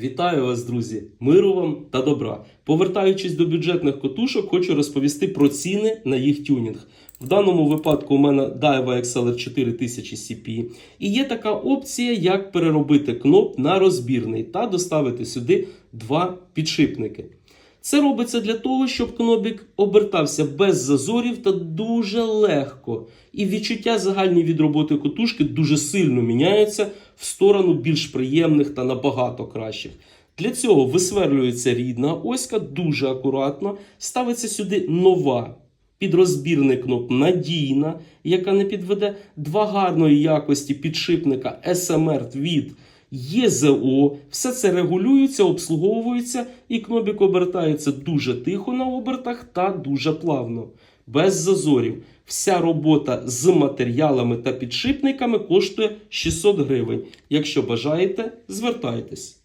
Вітаю вас, друзі! Миру вам та добра. Повертаючись до бюджетних котушок, хочу розповісти про ціни на їх тюнінг. В даному випадку у мене Daiwa XLR 4000 CP. І є така опція, як переробити кноп на розбірний та доставити сюди два підшипники. Це робиться для того, щоб кнопік обертався без зазорів та дуже легко. І відчуття загальні від роботи котушки дуже сильно міняються в сторону більш приємних та набагато кращих. Для цього висверлюється рідна оська дуже акуратно, ставиться сюди нова підрозбірний кноп надійна, яка не підведе два гарної якості підшипника SMR від ЄЗО. Все це регулюється, обслуговується, і кнопік обертається дуже тихо на обертах та дуже плавно, без зазорів. Вся робота з матеріалами та підшипниками коштує 600 гривень. Якщо бажаєте, звертайтесь.